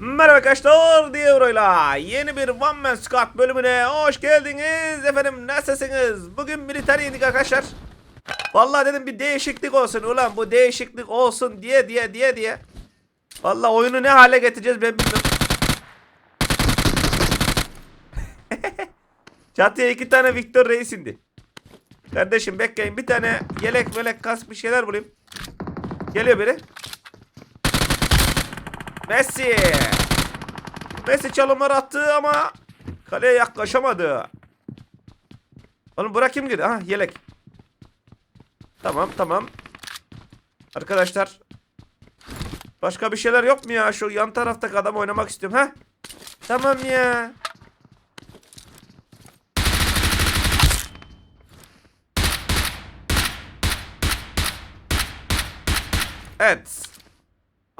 Merhaba arkadaşlar Dio'yla yeni bir One Man Squad bölümüne hoş geldiniz efendim nasılsınız? Bugün militer indik arkadaşlar. Vallahi dedim bir değişiklik olsun ulan bu değişiklik olsun diye diye diye diye. Vallahi oyunu ne hale getireceğiz ben bilmiyorum. Çatıya iki tane Victor Reis indi. Kardeşim bekleyin bir tane yelek melek kask bir şeyler bulayım. Geliyor biri. Messi. Messi çalımlar attı ama kaleye yaklaşamadı. Oğlum bırak kim girdi? Ha yelek. Tamam tamam. Arkadaşlar. Başka bir şeyler yok mu ya? Şu yan taraftaki adam oynamak istiyorum. Ha? Tamam ya. Evet.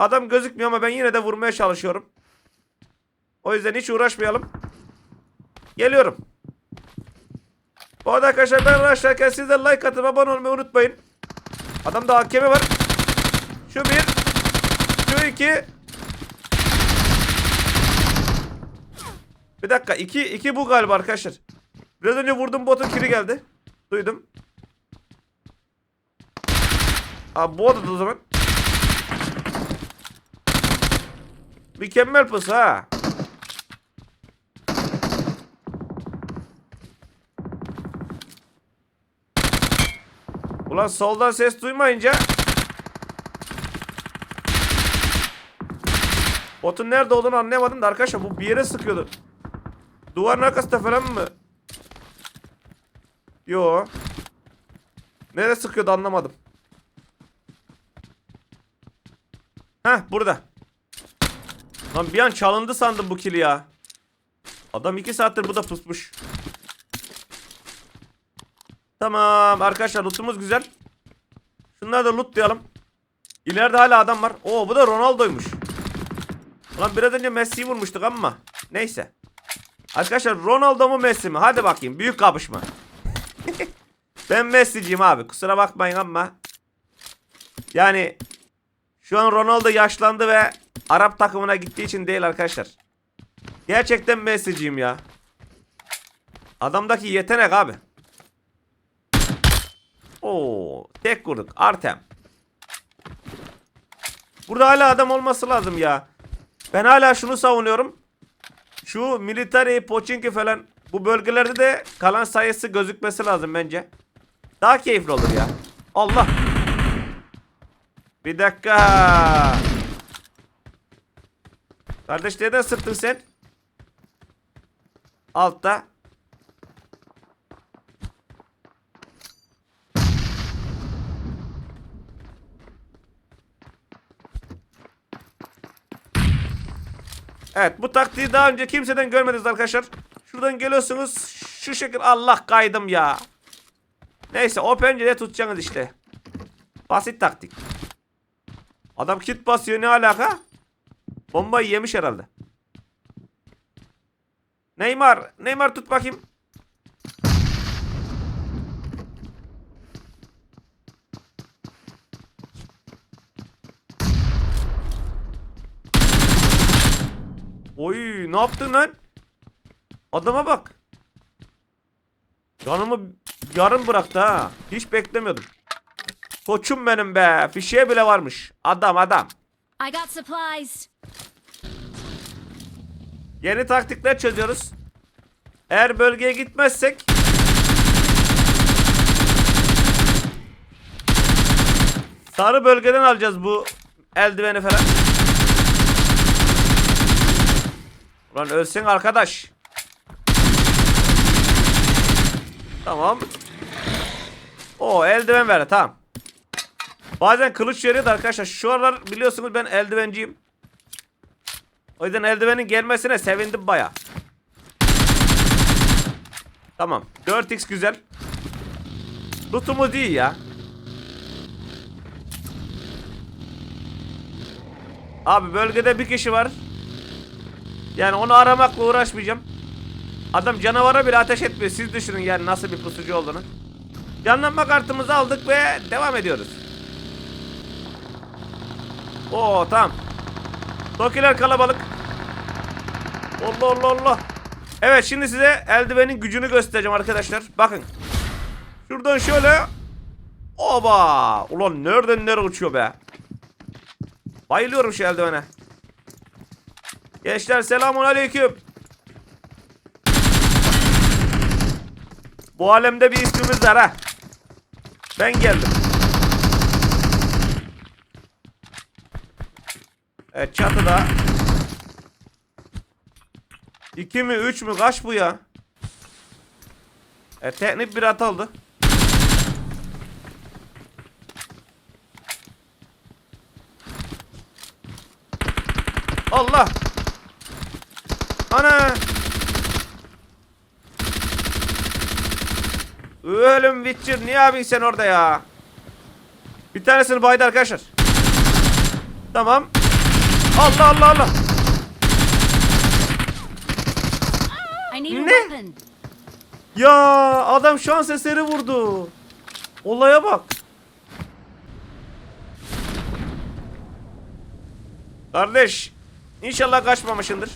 Adam gözükmüyor ama ben yine de vurmaya çalışıyorum. O yüzden hiç uğraşmayalım. Geliyorum. Bu arada arkadaşlar ben uğraşırken siz de like atıp abone olmayı unutmayın. Adamda hakemi var. Şu bir. Şu iki. Bir dakika. iki, iki bu galiba arkadaşlar. Biraz önce vurdum botun kiri geldi. Duydum. Abi bu odada o zaman. Mükemmel pıs ha. Ulan soldan ses duymayınca Botun nerede olduğunu anlayamadım da arkadaşlar bu bir yere sıkıyordu. Duvarın arkasında falan mı? Yo. Nereye sıkıyordu anlamadım. Heh burada. Lan bir an çalındı sandım bu kili ya. Adam iki saattir burada pusmuş. Tamam arkadaşlar lootumuz güzel. Şunları da loot diyelim. İleride hala adam var. Oo bu da Ronaldo'ymuş. Lan biraz önce Messi'yi vurmuştuk ama. Neyse. Arkadaşlar Ronaldo mu Messi mi? Hadi bakayım büyük kapışma. ben Messi'ciyim abi kusura bakmayın ama. Yani şu an Ronaldo yaşlandı ve Arap takımına gittiği için değil arkadaşlar. Gerçekten Messi'ciyim ya. Adamdaki yetenek abi. Oo, tek vurduk. Artem. Burada hala adam olması lazım ya. Ben hala şunu savunuyorum. Şu military, Pochinki falan bu bölgelerde de kalan sayısı gözükmesi lazım bence. Daha keyifli olur ya. Allah. Bir dakika. Kardeş neden sıktın sen? Altta. Evet bu taktiği daha önce kimseden görmediniz arkadaşlar. Şuradan geliyorsunuz şu şekil Allah kaydım ya. Neyse o pencereye tutacaksınız işte. Basit taktik. Adam kit basıyor ne alaka? Bombayı yemiş herhalde. Neymar. Neymar tut bakayım. Oy ne yaptın lan? Adama bak. Canımı yarım bıraktı ha. Hiç beklemiyordum. Koçum benim be. Fişeğe bile varmış. Adam adam. I got supplies. Yeni taktikler çözüyoruz. Eğer bölgeye gitmezsek Sarı bölgeden alacağız bu eldiveni falan. Ulan ölsün arkadaş. Tamam. O eldiven verdi tamam. Bazen kılıç veriyor da arkadaşlar. Şu aralar biliyorsunuz ben eldivenciyim. O yüzden eldivenin gelmesine sevindim baya. Tamam. 4x güzel. Lootumuz iyi ya. Abi bölgede bir kişi var. Yani onu aramakla uğraşmayacağım. Adam canavara bile ateş etmiyor. Siz düşünün yani nasıl bir pusucu olduğunu. Canlanma kartımızı aldık ve devam ediyoruz. Oo tamam. Tokiler kalabalık. Allah Allah Allah. Evet şimdi size eldivenin gücünü göstereceğim arkadaşlar. Bakın. Şuradan şöyle. Oba. Ulan nereden nereye uçuyor be. Bayılıyorum şu eldivene. Gençler selamun aleyküm. Bu alemde bir ismimiz var ha. Ben geldim. Evet çatıda. İki mi üç mü kaç bu ya? Evet teknik bir at oldu. Allah. Ana. Ölüm Witcher niye abin sen orada ya? Bir tanesini baydı arkadaşlar. Tamam. Allah Allah Allah. Ne? Ya adam şans eseri vurdu. Olaya bak. Kardeş, inşallah kaçmamışındır.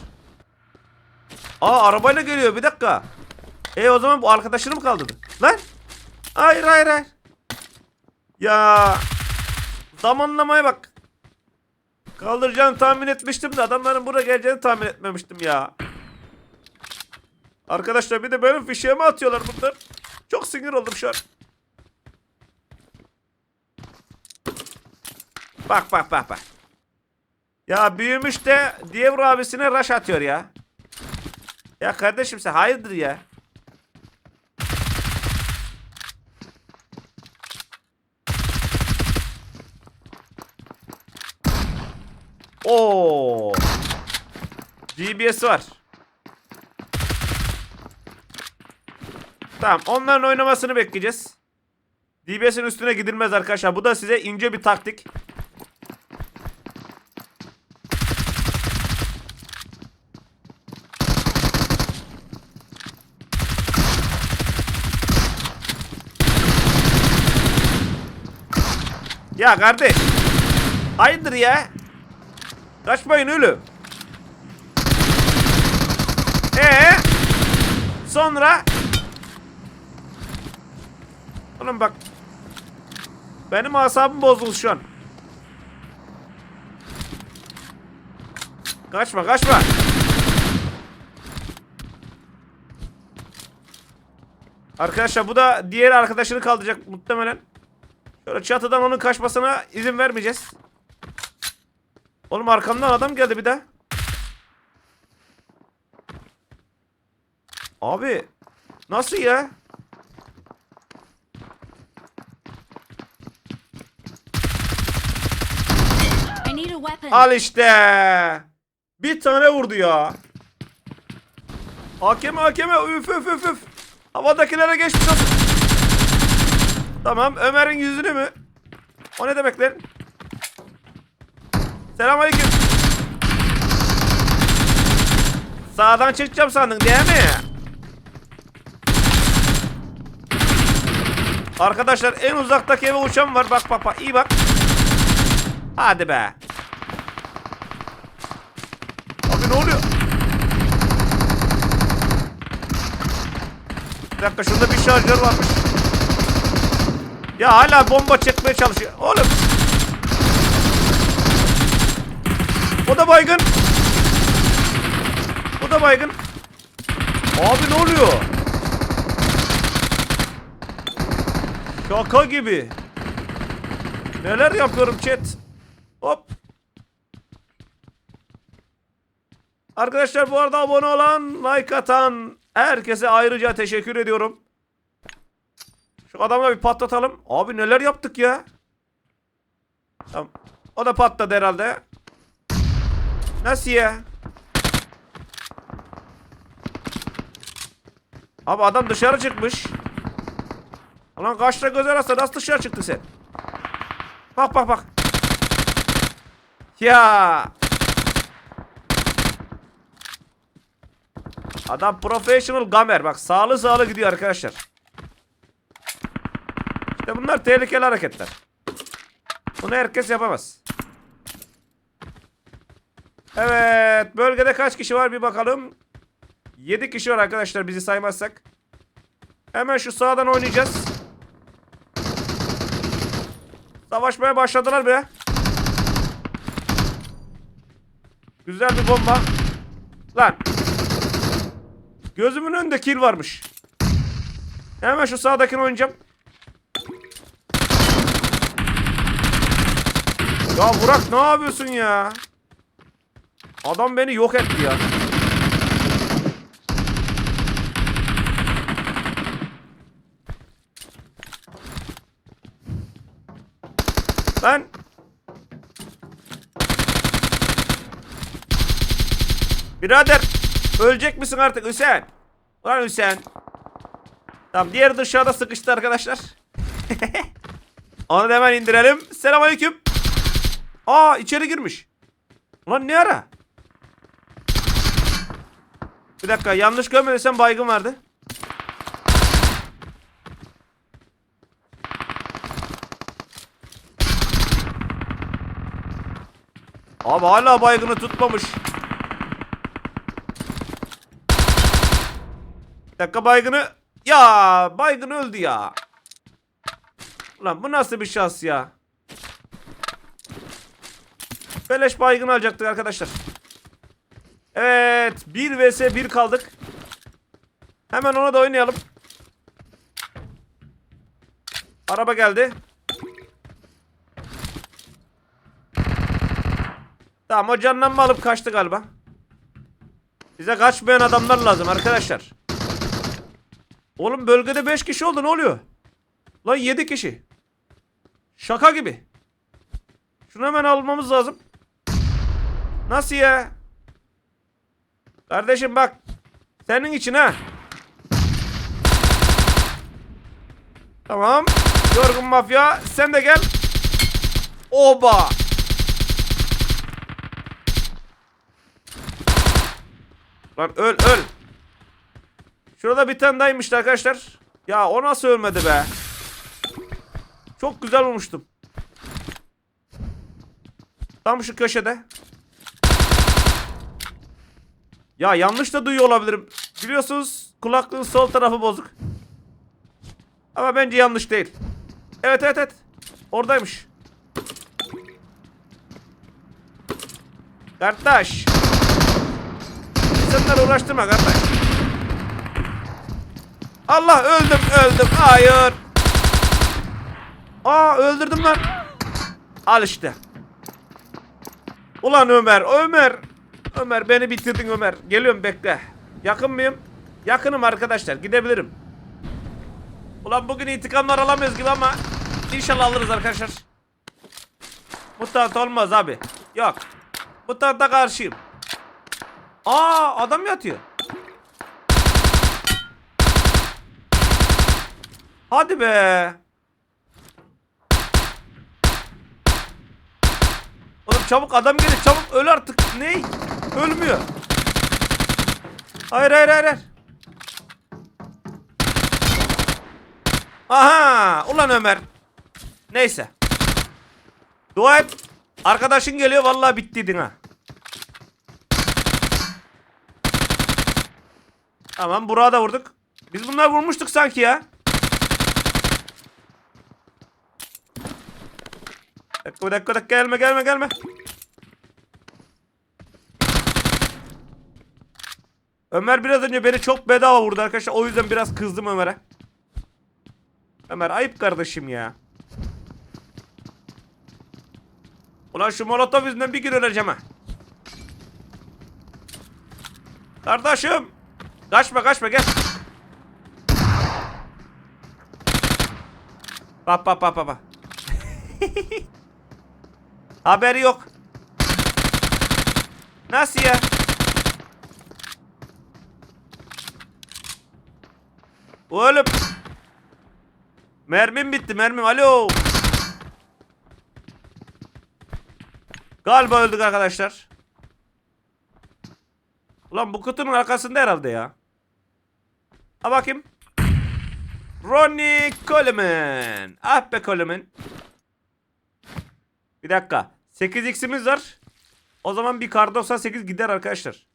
Aa arabayla geliyor bir dakika. E o zaman bu arkadaşını mı kaldırdı? Lan? Hayır hayır hayır. Ya zamanlamaya bak. Kaldıracağını tahmin etmiştim de adamların buraya geleceğini tahmin etmemiştim ya. Arkadaşlar bir de benim fişeğimi atıyorlar bunlar. Çok sinir oldum şu an. Bak bak bak bak. Ya büyümüş de Dievro abisine rush atıyor ya. Ya kardeşim sen hayırdır ya. Oo. GBS var. Tamam onların oynamasını bekleyeceğiz. DBS'in üstüne gidilmez arkadaşlar. Bu da size ince bir taktik. Ya kardeş. Hayırdır ya? Kaçmayın ölü. Ee? Sonra Oğlum bak. Benim asabım bozuldu şu an. Kaçma kaçma. Arkadaşlar bu da diğer arkadaşını kaldıracak muhtemelen. Şöyle çatıdan onun kaçmasına izin vermeyeceğiz. Oğlum arkamdan adam geldi bir daha. Abi nasıl ya? Al işte. Bir tane vurdu ya. Hakeme hakeme üf üf üf üf. Havadakilere geçmiş olsun. Tamam Ömer'in yüzünü mü? O ne demek lan? Selamünaleyküm. Sağdan çıkacağım sandın değil mi? Arkadaşlar en uzaktaki eve uçan var. Bak bak iyi bak. Hadi be. Abi ne oluyor? Bir dakika şurada bir şarjör varmış. Ya hala bomba çekmeye çalışıyor. Oğlum. O da baygın. O da baygın. Abi ne oluyor? Şaka gibi. Neler yapıyorum chat. Hop. Arkadaşlar bu arada abone olan, like atan herkese ayrıca teşekkür ediyorum. Şu adamla bir patlatalım. Abi neler yaptık ya. Tamam. O da patladı herhalde. Nasıl ya? Abi adam dışarı çıkmış. Ulan kaçta göz arası nasıl dışarı çıktı sen? Bak bak bak. Ya. Adam professional gamer. Bak sağlı sağlı gidiyor arkadaşlar. İşte bunlar tehlikeli hareketler. Bunu herkes yapamaz. Evet. Bölgede kaç kişi var bir bakalım. 7 kişi var arkadaşlar bizi saymazsak. Hemen şu sağdan oynayacağız. Savaşmaya başladılar be. Güzel bir bomba. Lan. Gözümün önünde kill varmış. Hemen şu sağdakini oynayacağım. Ya Burak ne yapıyorsun ya? Adam beni yok etti ya. Ben Birader ölecek misin artık Hüseyin? Ulan Hüseyin. Tamam diğeri dışarıda sıkıştı arkadaşlar. Onu da hemen indirelim. Selamünaleyküm. Aa içeri girmiş. Ulan ne ara? Bir dakika yanlış görmediysem baygın vardı. Abi hala baygını tutmamış. Bir dakika baygını. Ya baygın öldü ya. Ulan bu nasıl bir şans ya? Beleş baygın alacaktık arkadaşlar. Evet. 1 vs 1 kaldık. Hemen ona da oynayalım. Araba geldi. Tamam o canlanma alıp kaçtı galiba. Bize kaçmayan adamlar lazım arkadaşlar. Oğlum bölgede 5 kişi oldu ne oluyor? Lan 7 kişi. Şaka gibi. Şunu hemen almamız lazım. Nasıl ya? Kardeşim bak. Senin için ha. Tamam. Yorgun mafya sen de gel. Oba. Lan öl öl. Şurada bir tane daymıştı arkadaşlar. Ya o nasıl ölmedi be? Çok güzel vurmuştum. Tam şu köşede. Ya yanlış da duyuyor olabilirim. Biliyorsunuz kulaklığın sol tarafı bozuk. Ama bence yanlış değil. Evet evet evet. Oradaymış. Kardeş. İnsanları uğraştırma kardeş. Allah öldüm öldüm. Hayır. Aa öldürdüm lan. Al işte. Ulan Ömer, Ömer. Ömer beni bitirdin Ömer. Geliyorum bekle. Yakın mıyım? Yakınım arkadaşlar. Gidebilirim. Ulan bugün intikamlar alamıyoruz gibi ama inşallah alırız arkadaşlar. Mutant olmaz abi. Yok. Mutanta karşıyım. Aa adam yatıyor. Hadi be. Oğlum çabuk adam gelir çabuk öl artık. Ne? Ölmüyor. Hayır hayır hayır. Aha! Ulan Ömer. Neyse. Dua et. Arkadaşın geliyor vallahi bittiydin ha. Tamam Burak'ı da vurduk. Biz bunları vurmuştuk sanki ya. Dakika dakika dakika gelme gelme gelme. Ömer biraz önce beni çok bedava vurdu arkadaşlar. O yüzden biraz kızdım Ömer'e. Ömer ayıp kardeşim ya. Ulan şu molotof yüzünden bir gün öleceğim ha. Kardeşim. Kaçma kaçma gel. Bak bak bak. bak. Haberi yok. Nasıl ya? Oğlum. Mermim bitti mermim. Alo. Galiba öldük arkadaşlar. Ulan bu kutunun arkasında herhalde ya. Ha bakayım. Ronnie Coleman. Ah be Coleman. Bir dakika. 8x'imiz var. O zaman bir kar 98 gider arkadaşlar.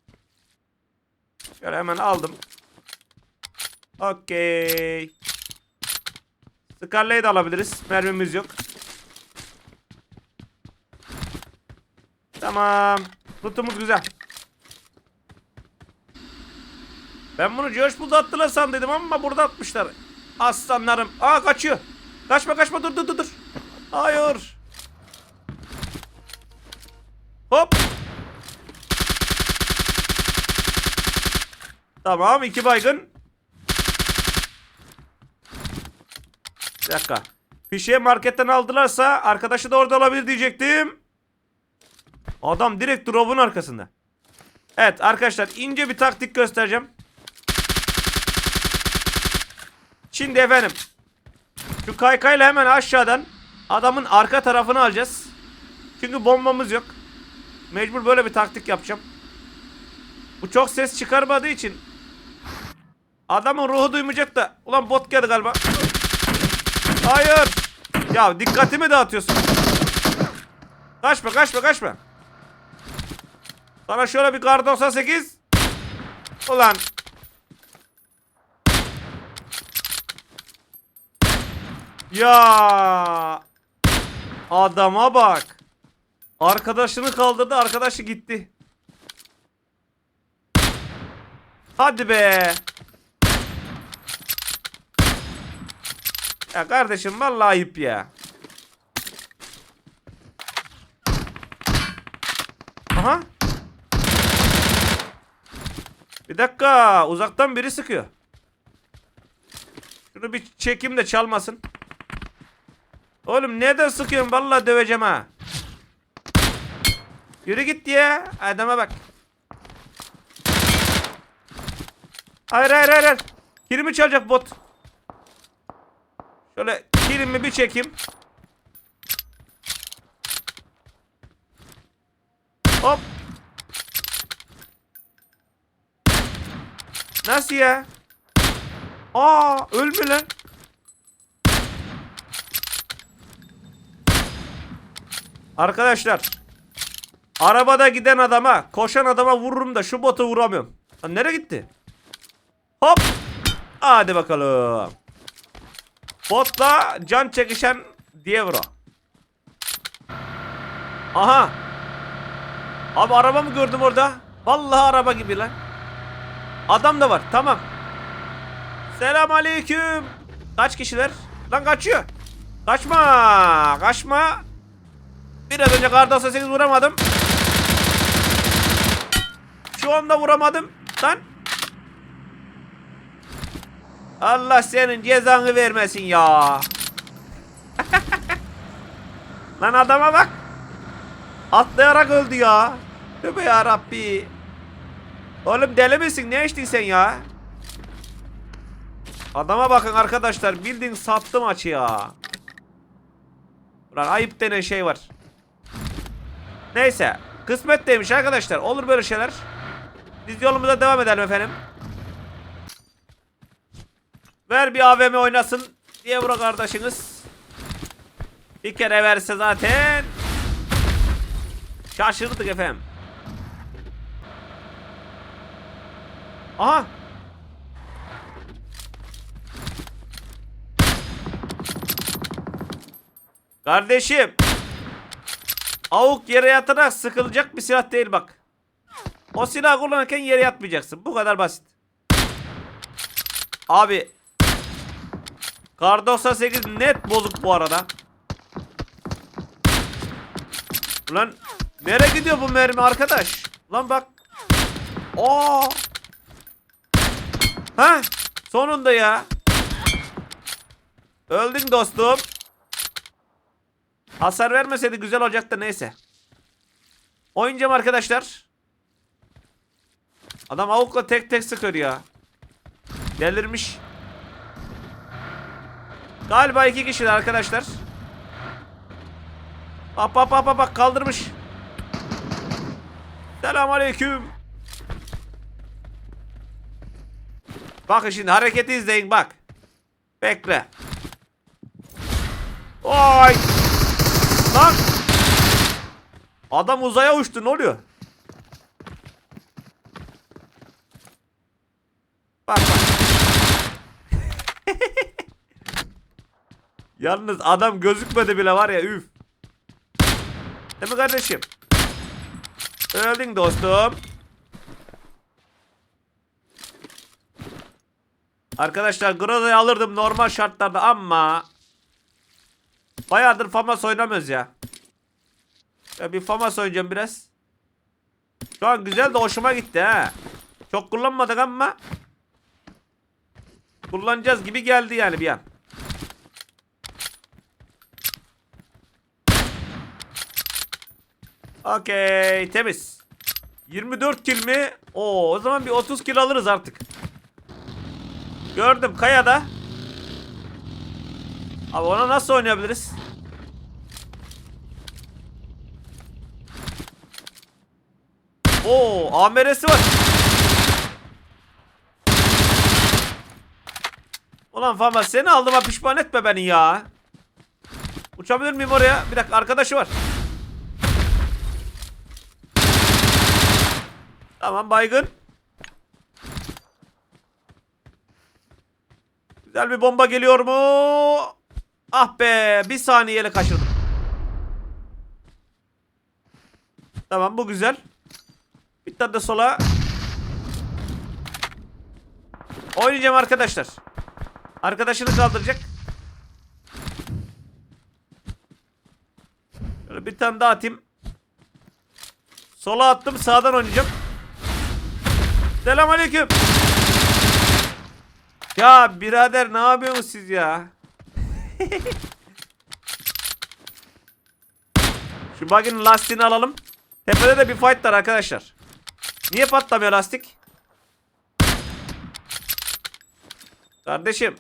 Şöyle hemen aldım. Okey. Scarlet'i de alabiliriz. Mermimiz yok. Tamam. Lootumuz güzel. Ben bunu George Bull'da attılar sandıydım ama burada atmışlar. Aslanlarım. Aa kaçıyor. Kaçma kaçma dur dur dur. Hayır. Hop. Tamam iki baygın. Bir dakika. Fişeği marketten aldılarsa arkadaşı da orada olabilir diyecektim. Adam direkt drop'un arkasında. Evet arkadaşlar ince bir taktik göstereceğim. Şimdi efendim. Şu kaykayla hemen aşağıdan adamın arka tarafını alacağız. Çünkü bombamız yok. Mecbur böyle bir taktik yapacağım. Bu çok ses çıkarmadığı için adamın ruhu duymayacak da. Ulan bot geldi galiba. Hayır. Ya dikkatimi dağıtıyorsun. Kaçma kaçma kaçma. Sana şöyle bir kar 98. Ulan. Ya. Adama bak. Arkadaşını kaldırdı, arkadaşı gitti. Hadi be. Ya kardeşim vallahi ayıp ya. Aha. Bir dakika. Uzaktan biri sıkıyor. Şunu bir çekim de çalmasın. Oğlum neden sıkıyorsun? Vallahi döveceğim ha. Yürü git ya. Adama bak. Hayır hayır hayır. hayır. Kilimi çalacak bot. Şöyle kilimi bir çekeyim. Hop. Nasıl ya? Aa ölmüyor lan. Arkadaşlar. Arabada giden adama, koşan adama vururum da şu botu vuramıyorum. Lan nereye gitti? Hop. Hadi bakalım. Botla can çekişen Dievro. Aha. Abi araba mı gördüm orada? Vallahi araba gibi lan. Adam da var. Tamam. Selam aleyküm. Kaç kişiler? Lan kaçıyor. Kaçma. Kaçma. Biraz önce kar 98 vuramadım. Şu anda vuramadım. Lan. Allah senin cezanı vermesin ya. Lan adama bak. Atlayarak öldü ya. Tövbe ya Rabbi. Oğlum deli misin? Ne içtin sen ya? Adama bakın arkadaşlar. Bildiğin sattı maçı ya. Ulan ayıp denen şey var. Neyse. Kısmet demiş arkadaşlar. Olur böyle şeyler. Biz yolumuza devam edelim efendim. Ver bir AVM oynasın diye bura kardeşiniz. Bir kere verse zaten şaşırdık efendim. Aha. Kardeşim. Avuk yere yatarak sıkılacak bir silah değil bak. O silah kullanırken yere yatmayacaksın. Bu kadar basit. Abi. Kar 98 net bozuk bu arada. Ulan nereye gidiyor bu mermi arkadaş? Lan bak. Aa. Ha? Sonunda ya. Öldün dostum. Hasar vermeseydi güzel olacaktı neyse. Oynayacağım arkadaşlar. Adam avukla tek tek sıkıyor ya. Delirmiş. Galiba iki kişiler arkadaşlar. Bak bak bak bak kaldırmış. Selamünaleyküm. Bakın şimdi hareketi izleyin bak. Bekle. Oy. Lan. Adam uzaya uçtu ne oluyor? Bak bak. Yalnız adam gözükmedi bile var ya üf. Değil mi kardeşim? Öldün dostum. Arkadaşlar Groza'yı alırdım normal şartlarda ama Bayağıdır Famas oynamıyoruz ya. ya bir Famas oynayacağım biraz. Şu an güzel de hoşuma gitti ha. Çok kullanmadık ama kullanacağız gibi geldi yani bir an. Okey temiz. 24 kill mi? Oo, o zaman bir 30 kill alırız artık. Gördüm Kaya'da. Abi ona nasıl oynayabiliriz? Oo, AMR'si var. Ulan Fama seni aldığıma pişman etme beni ya. Uçabilir miyim oraya? Bir dakika arkadaşı var. Tamam baygın. Güzel bir bomba geliyor mu? Ah be bir saniyeyle kaçırdım. Tamam bu güzel. Bir tane de sola. Oynayacağım arkadaşlar. Arkadaşını kaldıracak. Şöyle bir tane daha atayım. Sola attım sağdan oynayacağım. Selamünaleyküm. Ya birader ne yapıyorsunuz siz ya? Şu bug'in lastiğini alalım. Tepede de bir fight var arkadaşlar. Niye patlamıyor lastik? Kardeşim.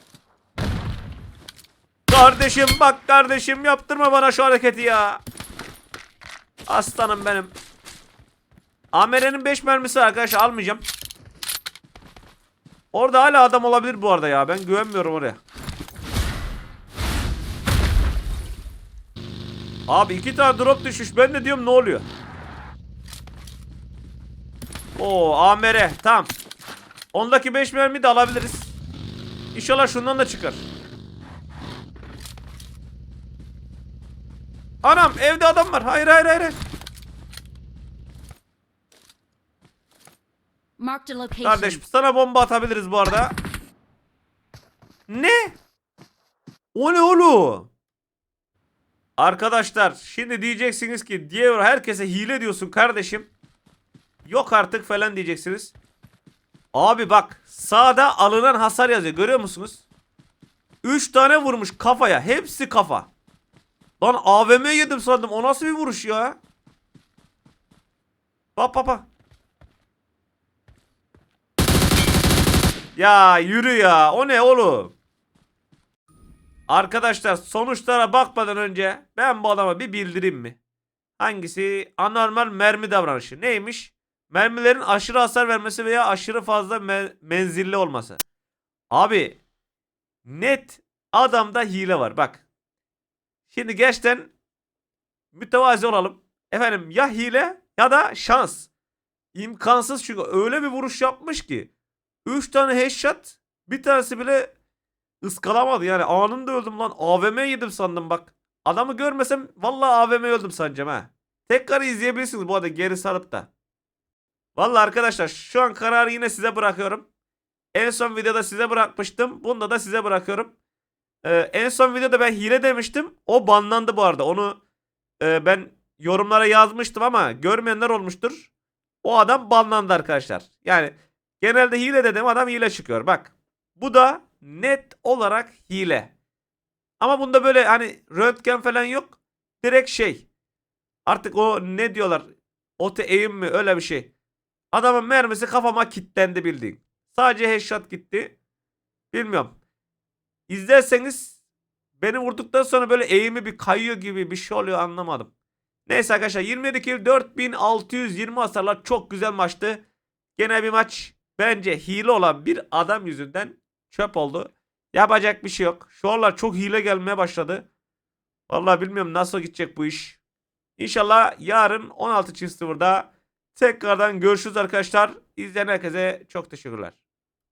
Kardeşim bak kardeşim yaptırma bana şu hareketi ya. Aslanım benim. AMR'nin 5 mermisi arkadaşlar almayacağım. Orada hala adam olabilir bu arada ya. Ben güvenmiyorum oraya. Abi iki tane drop düşmüş. Ben de diyorum ne oluyor? Oo AMR. Tamam. Ondaki 5 mermi de alabiliriz. İnşallah şundan da çıkar. Anam evde adam var. Hayır hayır hayır. Marked a location. Kardeş sana bomba atabiliriz bu arada. Ne? O ne oğlum? Arkadaşlar şimdi diyeceksiniz ki diğer herkese hile diyorsun kardeşim. Yok artık falan diyeceksiniz. Abi bak sağda alınan hasar yazıyor görüyor musunuz? 3 tane vurmuş kafaya hepsi kafa. Lan AVM yedim sandım o nasıl bir vuruş ya? Bak bak bak. Ya yürü ya. O ne oğlum? Arkadaşlar sonuçlara bakmadan önce ben bu adama bir bildireyim mi? Hangisi? Anormal mermi davranışı. Neymiş? Mermilerin aşırı hasar vermesi veya aşırı fazla me- menzilli olması. Abi net adamda hile var. Bak. Şimdi gerçekten mütevazi olalım. Efendim ya hile ya da şans. İmkansız çünkü öyle bir vuruş yapmış ki. 3 tane headshot. Bir tanesi bile ıskalamadı yani. Anında öldüm lan. AVM yedim sandım bak. Adamı görmesem vallahi AVM öldüm sanacağım ha. Tekrar izleyebilirsiniz bu arada geri sarıp da. Vallahi arkadaşlar şu an kararı yine size bırakıyorum. En son videoda size bırakmıştım. Bunda da size bırakıyorum. Ee, en son videoda ben hile demiştim. O banlandı bu arada. Onu e, ben yorumlara yazmıştım ama görmeyenler olmuştur. O adam banlandı arkadaşlar. Yani Genelde hile dedim adam hile çıkıyor. Bak. Bu da net olarak hile. Ama bunda böyle hani röntgen falan yok. Direkt şey. Artık o ne diyorlar? Ote eğim mi öyle bir şey. Adamın mermisi kafama kilitlendi bildiğin. Sadece headshot gitti. Bilmiyorum. İzlerseniz beni vurduktan sonra böyle eğimi bir kayıyor gibi bir şey oluyor anlamadım. Neyse arkadaşlar 27 kill 4620 hasarlar çok güzel maçtı. Gene bir maç bence hile olan bir adam yüzünden çöp oldu. Yapacak bir şey yok. Şu aralar çok hile gelmeye başladı. Vallahi bilmiyorum nasıl gidecek bu iş. İnşallah yarın 16 çift tekrardan görüşürüz arkadaşlar. İzleyen herkese çok teşekkürler.